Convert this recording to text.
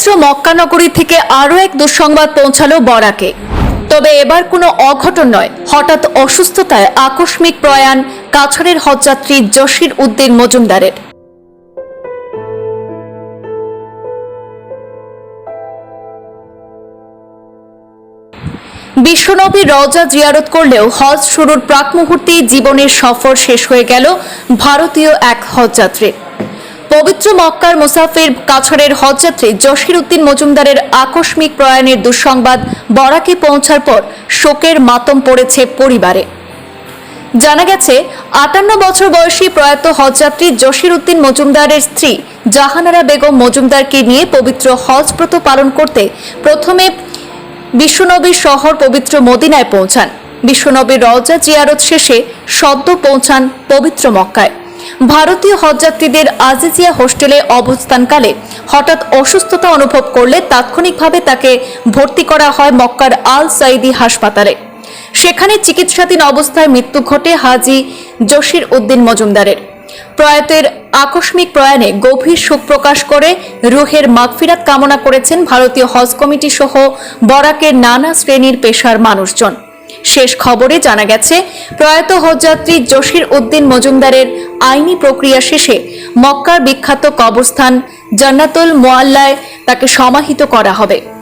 পবিত্র মক্কানগরী থেকে আরও এক দুঃসংবাদ পৌঁছালো বরাকে। তবে এবার কোনো অঘটন নয়। হঠাৎ অসুস্থতায় আকস্মিক প্রয়াণ কাছাড়ের হজযাত্রী জসির উদ্দিন মজুমদারের। বিশ্বনবী রওজা জিয়ারত করলেও হজ শুরুর প্রাক মুহূর্তে জীবনের সফর শেষ হয়ে গেল ভারতীয় এক হজযাত্রীর। পবিত্র মক্কার মুসাফির কাছাড়ের হজযাত্রী জসির উদ্দিন মজুমদারের আকস্মিক প্রয়াণের দুঃসংবাদ বরাকে পৌঁছার পর শোকের মাতম পড়েছে পরিবারে। জানা গেছে, আটান্ন বছর বয়সী প্রয়াত হজযাত্রী জসির উদ্দিন মজুমদারের স্ত্রী জাহানারা বেগম মজুমদারকে নিয়ে পবিত্র হজ ব্রত পালন করতে প্রথমে বিশ্বনবীর শহর পবিত্র মদিনায় পৌঁছান। বিশ্বনবীর রওজা জিয়ারত শেষে সদ্য পৌঁছান পবিত্র মক্কায়। ভারতীয় হজযাত্রীদের আজিজিয়া হোস্টেলে অবস্থানকালে হঠাৎ অসুস্থতা অনুভব করলে তাৎক্ষণিকভাবে তাকে ভর্তি করা হয় মক্কার আল সাইদি হাসপাতালে। সেখানে চিকিৎসাধীন অবস্থায় মৃত্যু ঘটে হাজি জসির উদ্দিন মজুমদারের। প্রয়াতের আকস্মিক প্রয়াণে গভীর শোক প্রকাশ করে রুহের মাগফিরাত কামনা করেছেন ভারতীয় হজ কমিটি সহ বরাকের নানা শ্রেণির পেশার মানুষজন। শেষ খবরে জানা গেছে, প্রয়াত হজযাত্রী জসির উদ্দিন মজুমদারের আইনি প্রক্রিয়া শেষে মক্কার বিখ্যাত কবরস্থান জান্নাতুল মোয়াল্লায় তাকে সমাহিত করা হবে।